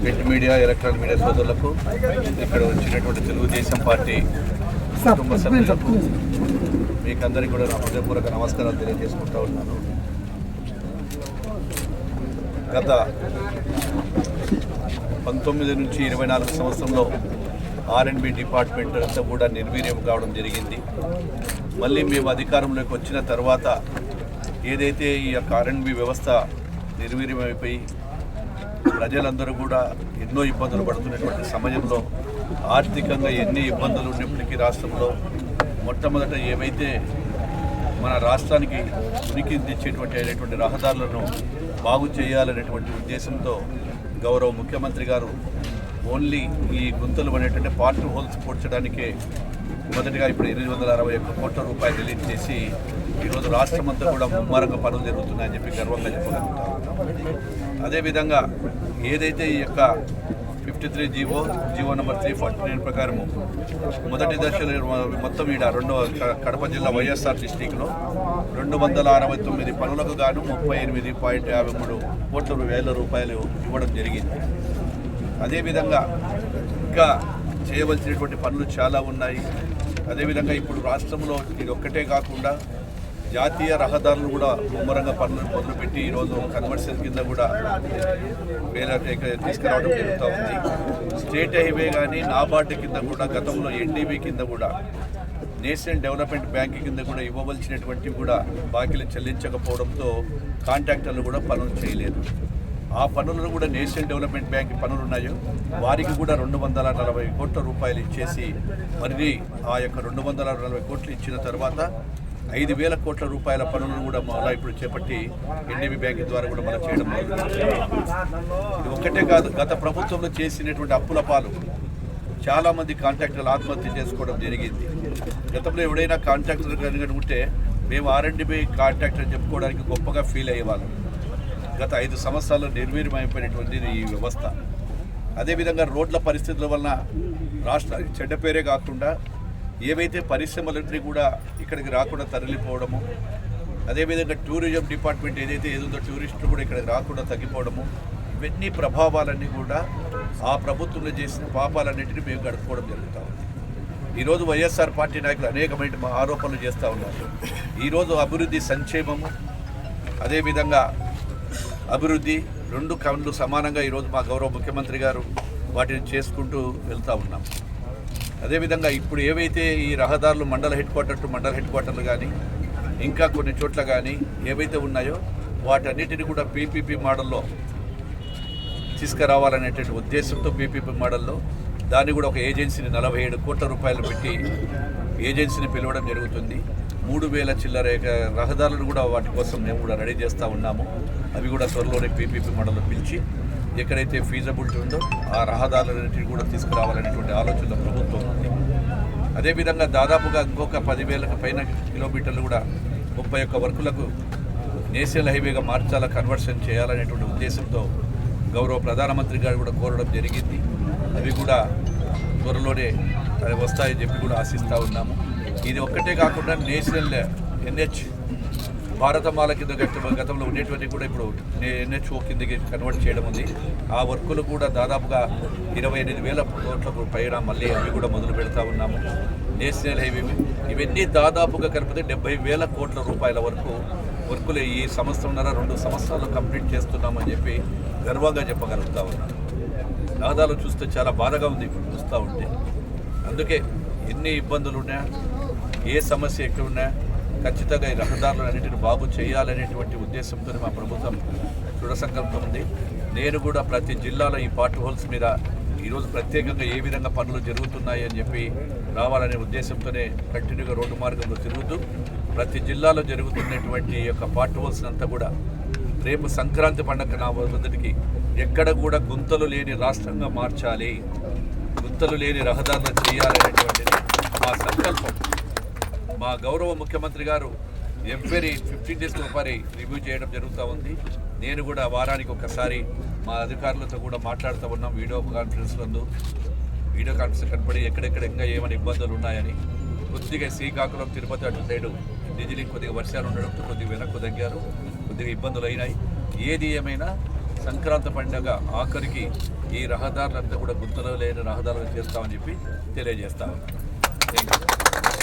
Print media electronic media సోదరులకు ఇక్కడ వచ్చినటువంటి తెలుగుదేశం పార్టీ కుటుంబ సభ్యులకు మీకందరికీ కూడా నా హృదయపూర్వక నమస్కారాలు తెలియజేసుకుంటా ఉన్నాను. గత పంతొమ్మిది నుంచి ఇరవై నాలుగు సంవత్సరంలో ఆర్ఎండ్బి డిపార్ట్మెంట్ అంతా కూడా నిర్వీర్యం కావడం జరిగింది. మళ్ళీ మేము అధికారంలోకి వచ్చిన తర్వాత ఏదైతే ఈ యొక్క ఆర్ఎండ్బి వ్యవస్థ నిర్వీర్యమైపోయి ప్రజలందరూ కూడా ఎన్నో ఇబ్బందులు పడుతున్నటువంటి సమయంలో ఆర్థికంగా ఎన్ని ఇబ్బందులు ఉన్నప్పటికీ రాష్ట్రంలో మొట్టమొదట ఏవైతే మన రాష్ట్రానికి ఉనికి తెచ్చేటువంటి అయినటువంటి రహదారులను బాగు చేయాలనేటువంటి ఉద్దేశంతో గౌరవ ముఖ్యమంత్రి గారు ఓన్లీ ఈ గుంతలు అనేటువంటి పార్ట్ హోల్స్ పూడ్చడానికే మొదటిగా ఇప్పుడు ఎనిమిది వందల అరవై ఒక్క కోట్ల రూపాయలు రిలీజ్ చేసి ఈరోజు రాష్ట్రం అంతా కూడా ముమ్మరంగా పనులు జరుగుతున్నాయని చెప్పి గర్వంగా చెప్పగలుగుతాం అదేవిధంగా ఏదైతే ఈ యొక్క fifty three GO GO number three forty nine ప్రకారము మొదటి దశలో మొత్తం ఈడ రెండవ కడప జిల్లా వైఎస్ఆర్ డిస్టిక్లో రెండు వందల అరవై తొమ్మిది పనులకు గాను ముప్పై ఎనిమిది పాయింట్ యాభై మూడు కోట్ల వేల రూపాయలు ఇవ్వడం జరిగింది. అదేవిధంగా ఇంకా చేయవలసినటువంటి పనులు చాలా ఉన్నాయి. అదేవిధంగా ఇప్పుడు రాష్ట్రంలో ఇది ఒక్కటే కాకుండా జాతీయ రహదారులు కూడా ముమ్మరంగా పనులు మొదలుపెట్టి ఈరోజు కన్వర్షన్ కింద కూడా వేల తీసుకురావడం జరుగుతూ ఉంది. స్టేట్ హైవే కానీ నాబార్డు కింద కూడా గతంలో ఎన్డీబీ కింద కూడా నేషనల్ డెవలప్మెంట్ బ్యాంక్ కింద కూడా ఇవ్వవలసినటువంటి కూడా బాకీలు చెల్లించకపోవడంతో కాంట్రాక్టర్లు కూడా పనులు చేయలేదు. ఆ పనులను కూడా నేషనల్ డెవలప్మెంట్ బ్యాంక్ పనులు ఉన్నాయో వారికి కూడా రెండు వందల నలభై కోట్ల రూపాయలు ఇచ్చేసి మరి ఆ యొక్క రెండు వందల నలభై కోట్లు ఇచ్చిన తర్వాత ఐదు వేల కోట్ల రూపాయల పనులను కూడా మళ్ళీ ఇప్పుడు చేపట్టి ఎన్డీబీ బ్యాంక్ ద్వారా కూడా మనం చేయడం ఇది ఒక్కటే కాదు గత ప్రభుత్వంలో చేసినటువంటి అప్పుల పాలు చాలామంది కాంట్రాక్టర్లు ఆత్మహత్య చేసుకోవడం జరిగింది. గతంలో ఎవడైనా కాంట్రాక్టర్ కనుక ఉంటే మేము ఆర్ఎండ్బి కాంట్రాక్టర్ చెప్పుకోవడానికి గొప్పగా ఫీల్ అయ్యేవాళ్ళం. గత ఐదు సంవత్సరాల్లో నిర్వీర్యమైపోయినటువంటి ఈ వ్యవస్థ. అదేవిధంగా రోడ్ల పరిస్థితుల వలన రాష్ట్రానికి చెడ్డ పేరే కాకుండా ఏవైతే పరిశ్రమలన్నీ కూడా ఇక్కడికి రాకుండా తరలిపోవడము అదేవిధంగా టూరిజం డిపార్ట్మెంట్ ఏదైతే ఏదో టూరిస్టులు కూడా ఇక్కడికి రాకుండా తగ్గిపోవడము ఇవన్నీ ప్రభావాలన్నీ కూడా ఆ ప్రభుత్వంలో చేసిన పాపాలన్నింటినీ మేము గడుపుకోవడం జరుగుతూ ఉంది. ఈరోజు వైఎస్ఆర్ పార్టీ నాయకులు అనేకమైన ఆరోపణలు చేస్తూ ఉన్నారు. ఈరోజు అభివృద్ధి సంక్షేమము అదేవిధంగా అభివృద్ధి రెండు కళ్ళు సమానంగా ఈరోజు మా గౌరవ ముఖ్యమంత్రి గారు వాటిని చేసుకుంటూ వెళ్తూ ఉన్నాం. అదేవిధంగా ఇప్పుడు ఏవైతే ఈ రహదారులు మండల హెడ్ క్వార్టర్ టు మండల హెడ్ క్వార్టర్లు కానీ ఇంకా కొన్ని చోట్ల కానీ ఏవైతే ఉన్నాయో వాటన్నిటిని కూడా పీపీపీ మోడల్లో తీసుకురావాలనేటువంటి ఉద్దేశంతో పీపీపీ మోడల్లో దాన్ని కూడా ఒక ఏజెన్సీని నలభై ఏడు కోట్ల రూపాయలు పెట్టి ఏజెన్సీని పిలవడం జరుగుతుంది. మూడు వేల చిల్లర రహదారులను కూడా వాటి కోసం మేము కూడా రెడీ చేస్తూ ఉన్నాము. అవి కూడా త్వరలోనే పీపీపీ మోడల్లో పిలిచి ఎక్కడైతే ఫీజబిలిటీ ఉందో ఆ రహదారులన్నింటినీ కూడా తీసుకురావాలనేటువంటి ఆలోచన ప్రభుత్వం ఉంది. అదేవిధంగా దాదాపుగా ఇంకొక పదివేలకు పైన కిలోమీటర్లు కూడా ముప్పై ఒక్క వర్కులకు నేషనల్ హైవేగా మార్చాల కన్వర్షన్ చేయాలనేటువంటి ఉద్దేశంతో గౌరవ ప్రధానమంత్రి గారు కూడా కోరడం జరిగింది. అవి కూడా త్వరలోనే వస్తాయని చెప్పి కూడా ఆశిస్తూ ఉన్నాము. ఇది ఒక్కటే కాకుండా నేషనల్ ఎన్హెచ్ భారతమాల కింద గతంలో ఉండేటువంటి కూడా ఇప్పుడు ఎన్హెచ్ఓ కిందకి కన్వర్ట్ చేయడం ఉంది. ఆ వర్కులు కూడా దాదాపుగా ఇరవై ఎనిమిది వేల కోట్లకు పైన మళ్ళీ అవి కూడా మొదలు పెడతా ఉన్నాము. నేషనల్ హైవే ఇవన్నీ దాదాపుగా కలిపితే డెబ్బై వేల కోట్ల రూపాయల వరకు వర్కులు ఈ సంవత్సరంన్నర రెండు సంవత్సరాలు కంప్లీట్ చేస్తున్నామని చెప్పి గర్వంగా చెప్పగలుగుతా ఉన్నాను. దాదాపు చూస్తే చాలా బాధగా ఉంది ఇప్పుడు చూస్తూ ఉంటే. అందుకే ఎన్ని ఇబ్బందులు ఉన్నా ఏ సమస్య ఎక్కడ ఉన్నా ఖచ్చితంగా ఈ రహదారులు అన్నింటిని బాగు చేయాలనేటువంటి ఉద్దేశంతో మా ప్రభుత్వం దృఢ సంకల్పం ఉంది. నేను కూడా ప్రతి జిల్లాలో ఈ పార్ట్ హోల్స్ మీద ఈరోజు ప్రత్యేకంగా ఏ విధంగా పనులు జరుగుతున్నాయి అని చెప్పి రావాలనే ఉద్దేశంతోనే కంటిన్యూగా రోడ్డు మార్గంలో తిరుగుతూ ప్రతి జిల్లాలో జరుగుతున్నటువంటి ఈ యొక్క పార్ట్ హోల్స్ అంతా కూడా రేపు సంక్రాంతి పండగ నా మొదటికి ఎక్కడ కూడా గుంతలు లేని రాష్ట్రంగా మార్చాలి. గుంతలు లేని రహదారులు చేయాలనేటువంటిది మా సంకల్పం. మా గౌరవ ముఖ్యమంత్రి గారు ఎంక్వైరీ ఫిఫ్టీన్ డేస్కి ఒకసారి రివ్యూ చేయడం జరుగుతూ ఉంది. నేను కూడా వారానికి ఒకసారి మా అధికారులతో కూడా మాట్లాడుతూ ఉన్నాం వీడియో కాన్ఫరెన్స్ నందు. వీడియో కాన్ఫరెన్స్ కనపడి ఎక్కడెక్కడ ఇంకా ఏమైనా ఇబ్బందులు ఉన్నాయని కొద్దిగా శ్రీకాకుళం తిరుపతి అటు సైడు డీజిలింగ్ కొద్దిగా వర్షాలు ఉండడంతో కొద్దిగా వెనక్కు తగ్గారు. కొద్దిగా ఇబ్బందులు అయినాయి. ఏది ఏమైనా సంక్రాంతి పండుగ ఆఖరికి ఈ రహదారులంతా కూడా గుర్తులో లేని రహదారులు చేస్తామని చెప్పి తెలియజేస్తాము థ్యాంక్ యూ